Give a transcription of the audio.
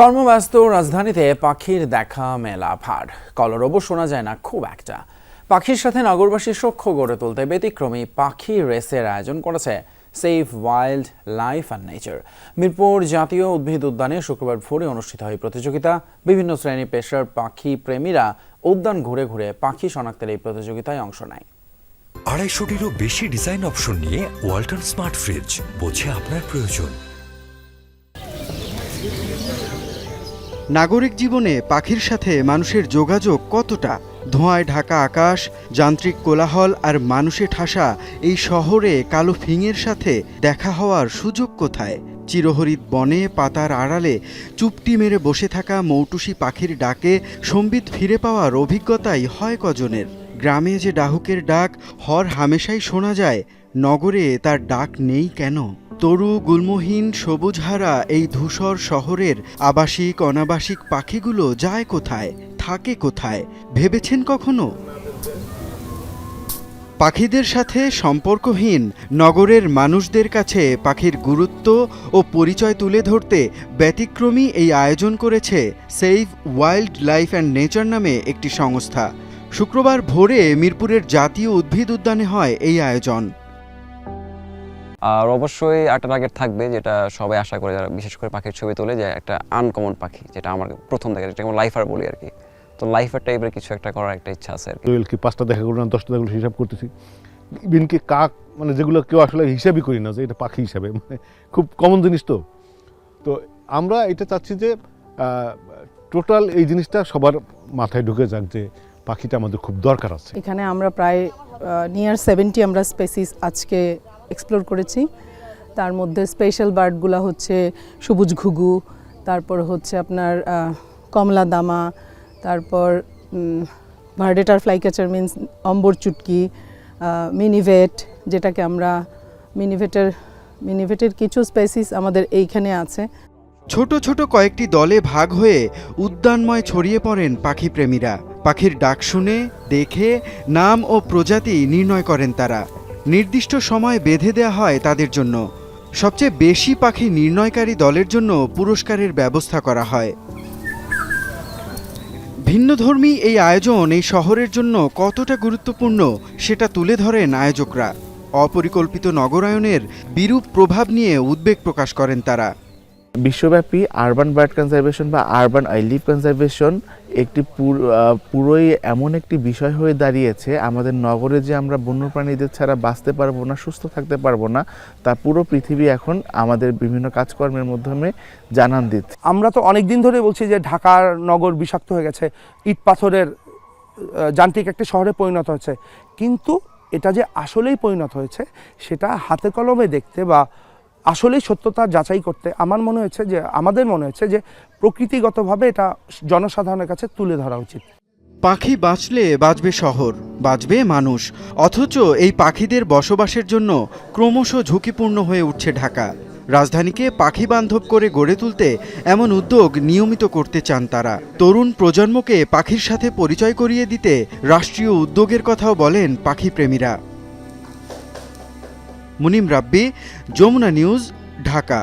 কর্মব্যস্ত রাজধানীতে পাখির দেখা মেলা ভার। কলরব শোনা যায় না খুব একটা। পাখির সাথে নগরবাসীর সখ্য গড়ে তুলতে ব্যতিক্রমী পাখি রেসের আয়োজন করেছে safe wild life and nature Mirpur জাতীয় উদ্ভিদ উদ্যানে শুক্রবার ভোরে অনুষ্ঠিত হয় প্রতিযোগিতা। বিভিন্ন শ্রেণি পেশার পাখি প্রেমীরা উদ্যান ঘুরে ঘুরে পাখি শনাক্তের এই প্রতিযোগিতায় অংশ নেয়। আড়াইশোটিরও বেশি ডিজাইন অপশন নিয়ে ওয়ালটন স্মার্ট ফ্রিজ, বোঝে আপনার প্রয়োজন। নাগরিক জীবনে পাখির সাথে মানুষের যোগাযোগ কতটা? ধোঁয়ায় ঢাকা আকাশ, যান্ত্রিক কোলাহল আর মানুষে ঠাসা এই শহরে কালো ফিঙের সাথে দেখা হওয়ার সুযোগ কোথায়? চিরহরিত বনে পাতার আড়ালে চুপটি মেরে বসে থাকা মৌটুসি পাখির ডাকে সম্বিত ফিরে পাওয়ার অভিজ্ঞতাই হয় কজনের। গ্রামে যে ডাহুকের ডাক, হর হামেশাই শোনা যায়, নগরে তার ডাক নেই কেন? তরু, গুল্মহীন, সবুজহারা এই ধূসর শহরের আবাসিক, অনাবাসিক পাখিগুলো যায় কোথায়, থাকে কোথায়, ভেবেছেন কখনো? পাখিদের সাথে সম্পর্কহীন, নগরের মানুষদের কাছে পাখির গুরুত্ব ও পরিচয় তুলে ধরতে ব্যতিক্রমী এই আয়োজন করেছে save wild life and nature নামে একটি সংস্থা। শুক্রবার ভোরে মিরপুরের জাতীয় উদ্ভিদ উদ্যানে হয় এই আয়োজন। আর অবশ্যই একটা টার্গেট থাকবে যেটা সবাই আশা করে যারা বিশেষ করে পাখির ছবি তোলে যে একটা আনকমন পাখি যেটা আমার প্রথম দেখা যেটা লাইফার বলি আর কি। তো লাইফার টাইপের কিছু একটা করার একটা ইচ্ছা আছে আর কি। পাঁচটা দেখা করব না দশটা দেখা হিসাব করতেছি। ইভিনকে কাক মানে যেগুলো কেউ আসলে হিসাবই করি না যে এটা পাখি হিসাবে মানে খুব কমন জিনিস তো। তো আমরা এটা চাচ্ছি যে টোটাল এই জিনিসটা সবার মাথায় ঢুকে যাক যে পাখিটা আমাদের খুব দরকার আছে। এখানে আমরা প্রায় নিয়ার সেভেন্টি আমরা স্পেসিস আজকে এক্সপ্লোর করেছি। তার মধ্যে স্পেশাল বার্ডগুলো হচ্ছে সবুজ ঘুঘু, তারপর হচ্ছে আপনার কমলা দামা, তারপর ভার্ডেটার ফ্লাইক্যাচার মিন্স অম্বর চুটকি মিনিভেট যেটাকে আমরা মিনিভেটের মিনিভেটের কিছু স্পেসিস আমাদের এইখানে আছে। ছোট ছোট কয়েকটি দলে ভাগ হয়ে উদ্যানময় ছড়িয়ে পড়েন পাখিপ্রেমীরা পাখির ডাক শুনে, দেখে, নাম ও প্রজাতি নির্ণয় করেন তারা। নির্দিষ্ট সময় বেঁধে দেয়া হয় তাদের জন্য। সবচেয়ে বেশি পাখি নির্ণয়কারী দলের জন্য পুরস্কারের ব্যবস্থা করা হয়। ভিন্নধর্মী এই আয়োজন এই শহরের জন্য কতটা গুরুত্বপূর্ণ সেটা তুলে ধরেন আয়োজকরা। অপরিকল্পিত নগরায়নের বিরূপ প্রভাব নিয়ে উদ্বেগ প্রকাশ করেন তারা। বিশ্বব্যাপী আরবান বার্ড কনজারভেশন বা আরবান আইলিভ কনজারভেশন একটি পুর- পুরোই এমন একটি বিষয় হয়ে দাঁড়িয়েছে। আমাদের নগরে যে আমরা বন্যপ্রাণীদের ছাড়া বাঁচতে পারব না, সুস্থ থাকতে পারব না, তা পুরো পৃথিবী এখন আমাদের বিভিন্ন কাজকর্মের মাধ্যমে জানান দিচ্ছে। আমরা তো অনেক দিন ধরে বলছি যে ঢাকার নগর বিষাক্ত হয়ে গেছে, ইট পাথরের যান্ত্রিক একটা শহরে পরিণত হয়েছে কিন্তু এটা যে আসলেই পরিণত হয়েছে, সেটা হাতে কলমে দেখতে বা আসলেই সত্যতা যাচাই করতে আমার মনে হয়েছে যে, আমাদের মনে হয়েছে যে, প্রকৃতিগতভাবে এটা জনসাধারণের কাছে তুলে ধরা উচিত। পাখি বাঁচলে বাঁচবে শহর, বাঁচবে মানুষ, অথচ এই পাখিদের বসবাসের জন্য ক্রমশ ঝুঁকিপূর্ণ হয়ে উঠছে ঢাকা। রাজধানীকে পাখি বান্ধব করে গড়ে তুলতে এমন উদ্যোগ নিয়মিত করতে চান তারা। তরুণ প্রজন্মকে পাখির সাথে পরিচয় করিয়ে দিতে রাষ্ট্রীয় উদ্যোগের কথাও বলেন পাখি প্রেমীরা। মুনিম রাব্বি যমুনা নিউজ ঢাকা